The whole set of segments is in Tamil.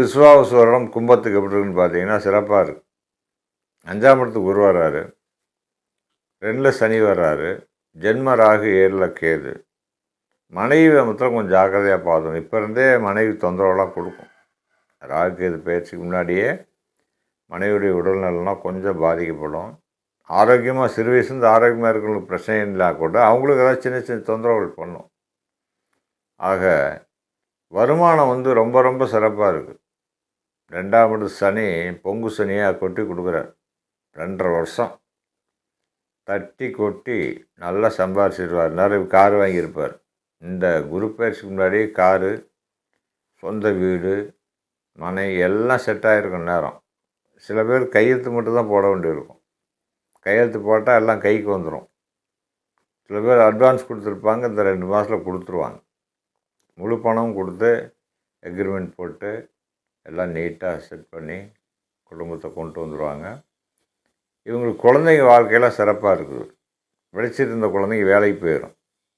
விஸ்வாவசு வருடம் கும்பத்துக்கு எப்படி இருக்குன்னு பார்த்தீங்கன்னா சிறப்பாக இருக்குது அஞ்சாம் இடத்துக்கு குரு வர்றாரு. ரெண்டில் சனி வர்றாரு. ஜென்ம ராகு ஏழில் கேது. மனைவி மாத்திரம் கொஞ்சம் ஜாக்கிரதையாக பார்த்தோம் இப்போ இருந்தே மனைவி தொந்தரவுலாம் கொடுக்கும். ராகு கேது பயிற்சிக்கு முன்னாடியே மனைவியுடைய உடல்நலம்லாம் கொஞ்சம் பாதிக்கப்படும். ஆரோக்கியமாக சிறு வயசுலேருந்து ஆரோக்கியமாக இருக்கிறவங்களுக்கு பிரச்சனை இல்லை கூட அவங்களுக்கு ஏதாவது சின்ன சின்ன தொந்தரவுகள் பண்ணும். ஆக வருமானம் வந்து ரொம்ப ரொம்ப சிறப்பாக இருக்குது ரெண்டாவது சனி பொங்கு சனியாக கொட்டி கொடுக்குறார். ரெண்டரை வருஷம். தட்டி கொட்டி நல்லா சம்பாரிச்சிடுவார் நிறைய கார் வாங்கியிருப்பார். இந்த குரு பயிற்சிக்கு முன்னாடி காரு சொந்த வீடு மனை எல்லாம் செட் ஆகிருக்கும் நேரம். சில பேர் கையெழுத்து மட்டும் தான் போட வேண்டியிருக்கும் கையெழுத்து போட்டால் எல்லாம் கைக்கு வந்துடும் சில பேர் அட்வான்ஸ் கொடுத்துருப்பாங்க. இந்த ரெண்டு மாதத்தில் கொடுத்துருவாங்க. முழு பணமும் கொடுத்து எக்ரிமெண்ட் போட்டு எல்லாம் நீட்டாக செட் பண்ணி குடும்பத்தை கொண்டு வந்துடுவாங்க இவங்களுக்கு குழந்தைங்க வாழ்க்கையெல்லாம் சிறப்பாக இருக்குது. படிச்சுட்டு இருந்த குழந்தைங்க வேலைக்கு போயிடும்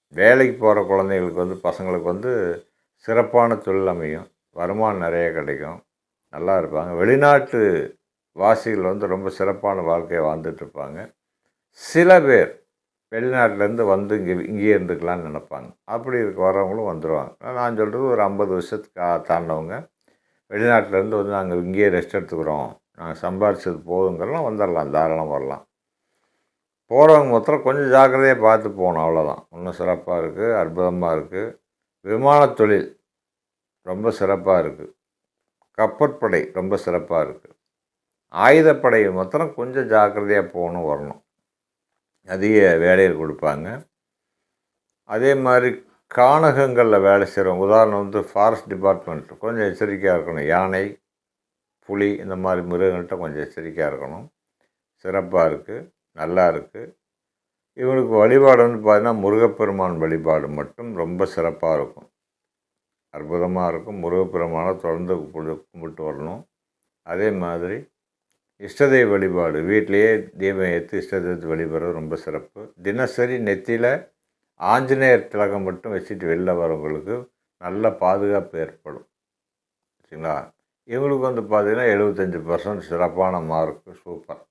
வேலைக்கு போகிற குழந்தைங்களுக்கு வந்து பசங்களுக்கு வந்து சிறப்பான தொழில் அமையும். வருமானம் நிறைய கிடைக்கும். நல்லா இருப்பாங்க. வெளிநாட்டு வாசிகள் வந்து ரொம்ப சிறப்பான வாழ்க்கையை வாழ்ந்துட்டுருப்பாங்க சில பேர் வெளிநாட்டிலேருந்து வந்து இங்கே இங்கேயே இருந்துக்கலான்னு நினப்பாங்க. அப்படி இருக்க வரவங்களும் வந்துடுவாங்க நான் சொல்கிறது ஒரு ஐம்பது வருஷத்துக்கு ஆ- வெளிநாட்டிலேருந்து வந்து நாங்கள் இங்கேயே ரெஸ்ட் எடுத்துக்கிறோம். நாங்கள் சம்பாரிச்சது போதுங்கிறலாம் வந்துடலாம் தாராளம் வரலாம். போகிறவங்க மொத்தம் கொஞ்சம் ஜாக்கிரதையாக பார்த்து போகணும் அவ்வளோதான் இன்னும் சிறப்பாக இருக்குது அற்புதமாக இருக்குது விமான தொழில் ரொம்ப சிறப்பாக இருக்குது கப்பற்படை ரொம்ப சிறப்பாக இருக்குது ஆயுதப்படை மொத்தம் கொஞ்சம் ஜாக்கிரதையாக போகணும் வரணும். அதிக வேலையில் கொடுப்பாங்க. அதே மாதிரி கானகங்களில் வேலை செய்கிறவங்க உதாரணம் வந்து ஃபாரஸ்ட் டிபார்ட்மெண்ட் கொஞ்சம் எச்சரிக்கையாக இருக்கணும். யானை புலி இந்த மாதிரி மிருகங்கள்கிட்ட கொஞ்சம் எச்சரிக்கையாக இருக்கணும். சிறப்பாக இருக்குது நல்லா இருக்குது இவங்களுக்கு வழிபாடு வந்து பார்த்தீங்கன்னா முருகப்பெருமான் வழிபாடு மட்டும் ரொம்ப சிறப்பாக இருக்கும். அற்புதமாக இருக்கும். முருகப்பெருமானை தொடர்ந்து கும்பிட்டு வரணும். அதே மாதிரி இஷ்டதெய்வ வழிபாடு வீட்டிலேயே தீபம் ஏற்றி இஷ்டதெய்வத்தை வழிபடுறது ரொம்ப சிறப்பு. தினசரி நெத்தியில் ஆஞ்சநேயர் திலகம் மட்டும் வச்சுட்டு வெளில வரவங்களுக்கு நல்ல பாதுகாப்பு ஏற்படும். சரிங்களா? இவங்களுக்கு வந்து பார்த்தீங்கன்னா எழுபத்தஞ்சி பர்சன்ட் சிறப்பான மார்க்கு சூப்பர்